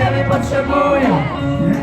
Ciebie potrzebuję.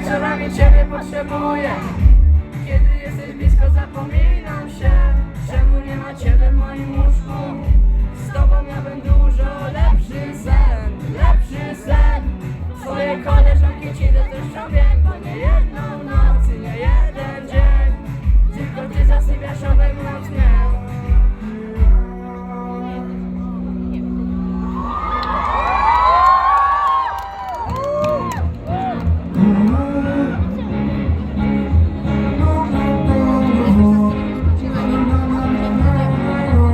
wieczorami Ciebie potrzebuję.